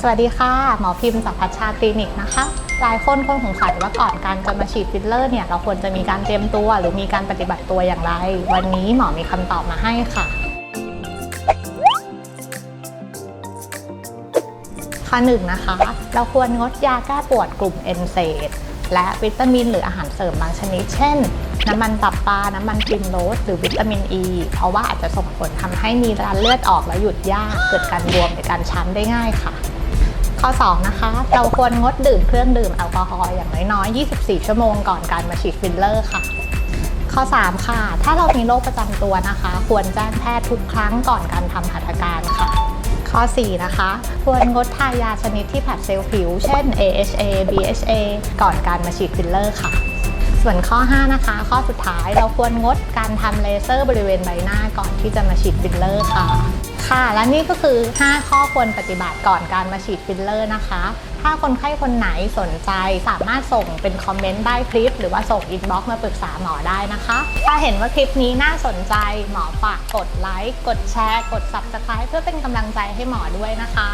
สวัสดีค่ะ หมอพิมพ์จากพัชชาคลินิกนะคะ หลายคนคงสงสัยว่าก่อนการจะมาฉีดฟิลเลอร์เนี่ย เราควรจะมีการเตรียมตัวหรือมีการปฏิบัติตัวอย่างไร วันนี้หมอมีคำตอบมาให้ค่ะข้อหนึ่งนะคะ เราควรงดยาแก้ปวดกลุ่มเอนเซดและวิตามินหรืออาหารเสริมบางชนิด เช่น น้ำมันตับปลา น้ำมันปริมโรส หรือวิตามินอ e, ีเพราะว่าอาจจะส่งผลทำให้มีการเลือดออกแล้วหยุดยาก เกิดการบวมหรือการช้ำได้ง่ายค่ะ ข้อ 2 นะคะ เราควรงดดื่มเครื่องดื่มแอลกอฮอล์อย่างน้อยๆ 24 ชั่วโมงก่อนการมาฉีดฟิลเลอร์ค่ะ ข้อ 3 ค่ะ ถ้าเรามีโรคประจำตัวนะคะ ควรแจ้งแพทย์ทุกครั้งก่อนการทำหัตถการค่ะ ข้อ 4 นะคะ ควรงดทายาชนิดที่ผัดเซลล์ผิว เช่น AHA BHA ก่อนการมาฉีดฟิลเลอร์ค่ะ ส่วนข้อ 5 นะคะ ข้อสุดท้ายเราควรงดการทำเลเซอร์บริเวณใบหน้าก่อนที่จะมาฉีดฟิลเลอร์ค่ะ ค่ะ และนี่ก็คือ 5 ข้อควรปฏิบัติก่อนการมาฉีดฟิลเลอร์นะคะ ถ้าคนไข้คนไหนสนใจสามารถส่งเป็นคอมเมนต์ใต้คลิป หรือว่าส่งอินบ็อกซ์มาปรึกษาหมอได้นะคะ ถ้าเห็นว่าคลิปนี้น่าสนใจหมอฝากกดไลค์กดแชร์ กด Subscribe เพื่อเป็นกำลังใจให้หมอด้วยนะคะ